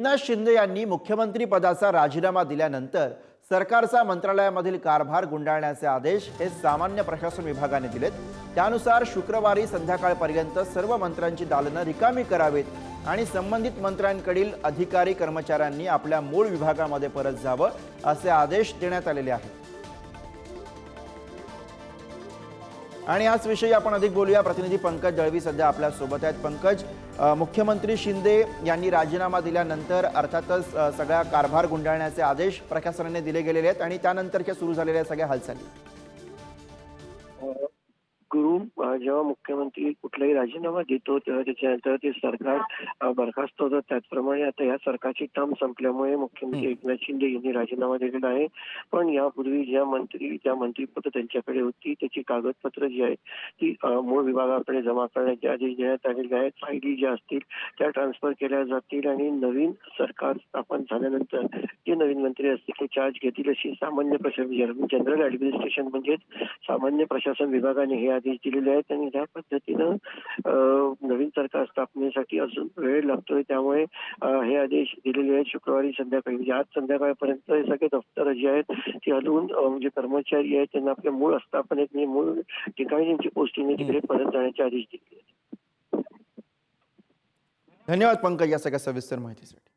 एकनाथ शिंदे यांनी मुख्यमंत्री पदाचा राजीनामा दिल्यानंतर सरकारचा मंत्रालयामधील कारभार गुंडाळण्याचे आदेश हे सामान्य प्रशासन विभागाने दिलेत. त्यानुसार शुक्रवारी संध्याकाळपर्यंत सर्व मंत्र्यांची दालनं रिकामी करावीत आणि संबंधित मंत्र्यांकडील अधिकारी कर्मचाऱ्यांनी आपल्या मूळ विभागामध्ये परत जावं असे आदेश देण्यात आलेले आहेत. आणि याच विषयी आपण अधिक बोलूया. प्रतिनिधी पंकज दळवी सध्या आपल्यासोबत आहेत. पंकज मुख्यमंत्री शिंदे यांनी राजीनामा दिल्यानंतर अर्थातच सगळा कारभार गुंडाळण्याचे आदेश प्रशासनाने दिले गेलेले आहेत आणि त्यानंतरच्या सुरू झालेल्या सगळ्या हालचाली. गुरु जेव्हा मुख्यमंत्री कुठलाही राजीनामा देतो तेव्हा त्याच्यानंतर ते सरकार बरखास्त होतं. त्याचप्रमाणे आता या सरकारची टर्म संपल्यामुळे मुख्यमंत्री एकनाथ शिंदे यांनी राजीनामा दिलेला आहे. पण यापूर्वी ज्या मंत्री ज्या मंत्रीपद त्यांच्याकडे होती त्याची कागदपत्र जी आहेत ती मूळ विभागाकडे जमा करण्याचे आदेश देण्यात आलेले आहेत. फायली ज्या असतील त्या ट्रान्सफर केल्या जातील आणि नवीन सरकार स्थापन झाल्यानंतर जे नवीन मंत्री असतील ते चार्ज घेतील अशी सामान्य प्रशासन जनरल ऍडमिनिस्ट्रेशन म्हणजेच सामान्य प्रशासन विभागाने हे आदेश दिलेले आहेत आणि त्या पद्धतीनं नवीन सरकार स्थापनेसाठी अजून वेळ लागतोय. त्यामुळे हे आदेश दिलेले आहेत शुक्रवारी संध्याकाळी. म्हणजे आज संध्याकाळपर्यंत हे सगळे दफ्तर जे आहेत ती हलवून अ, म्हणजे कर्मचारी आहेत त्यांना आपल्या मूळ आस्थापनेत म्हणजे मूळ ठिकाणी त्यांची पोस्टिंग आहे तिकडे परत जाण्याचे आदेश दिले आहेत. धन्यवाद पंकज या सगळ्या सविस्तर माहितीसाठी.